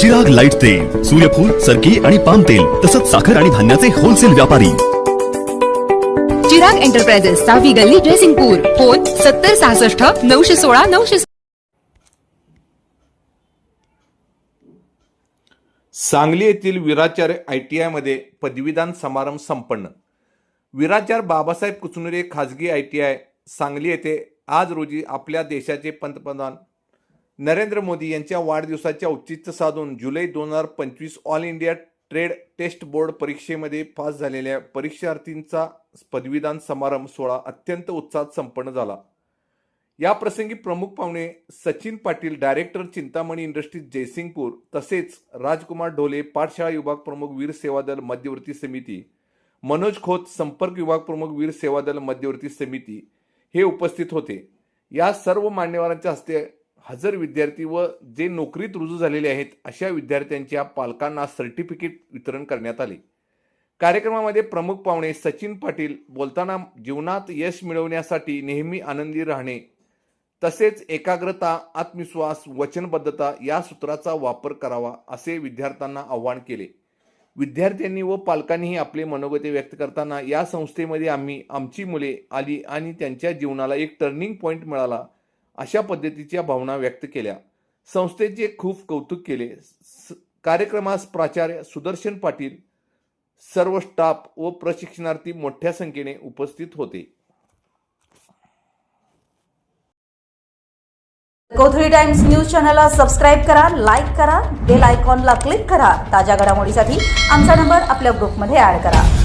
Chirag light तेल सूर्यफूल सरकी आणि पाम तेल तसंच साखर आणि धान्याचे होलसेल व्यापारी. चिराग एंटरप्राइजेस सहावी गल्ली ड्रेसिंगपूर फोन सत्तर सहासष्ट नऊशे सोळा नऊशे सांगली येथील विराचार आय टी आयमध्ये पदवीदान समारंभ संपन्न. विराचार बाबासाहेब कुचनुरे खाजगी आय टी आय सांगली येथे आज रोजी आपल्या देशाचे पंतप्रधान नरेंद्र मोदी यांच्या वाढदिवसाचे औचित्य साधून जुलै दोन हजार पंचवीस all India trade test board परीक्षेमध्ये पास झालेल्या परीक्षार्थींचा पदवीदान समारंभ सोहळा अत्यंत उत्साहात संपन्न झाला. या प्रसंगी प्रमुख पाहुणे सचिन पाटील डायरेक्टर चिंतामणी इंडस्ट्रीज जयसिंगपूर तसेच राजकुमार ढोले पाठशाळा विभाग प्रमुख वीर सेवा दल मध्यवर्ती समिती मनोज खोत संपर्क विभाग प्रमुख वीर सेवा दल मध्यवर्ती समिती हे उपस्थित होते. या सर्व मान्यवरांच्या हस्ते हजर विद्यार्थी व जे नोकरीत रुजू झालेले आहेत अशा विद्यार्थ्यांच्या पालकांना सर्टिफिकेट वितरण करण्यात आले. कार्यक्रमामध्ये प्रमुख पाहुणे सचिन पाटील बोलताना जीवनात यश मिळवण्यासाठी नेहमी आनंदी राहणे तसेच एकाग्रता आत्मविश्वास वचनबद्धता या सूत्राचा वापर करावा असे विद्यार्थ्यांना आवाहन केले. विद्यार्थ्यांनी व पालकांनीही आपले मनोगते व्यक्त करताना या संस्थेमध्ये आम्ही आमची मुले आली आणि त्यांच्या जीवनाला एक टर्निंग पॉईंट मिळाला. अशा पद्धतीच्या भावना व्यक्त केल्या. संस्थेचे खूप कौतुक केले. कार्यक्रमास प्राचार्य सुदर्शन पाटील सर्व स्टाफ व प्रशिक्षणार्थी मोठ्या संख्येने उपस्थित होते. कौथळी टाइम्स न्यूज चॅनलला सबस्क्राईब करा लाईक करा बेल आयकॉनला क्लिक करा. ताज्या घडामोडीसाठी आमचा नंबर आपल्या ग्रुपमध्ये ऍड करा.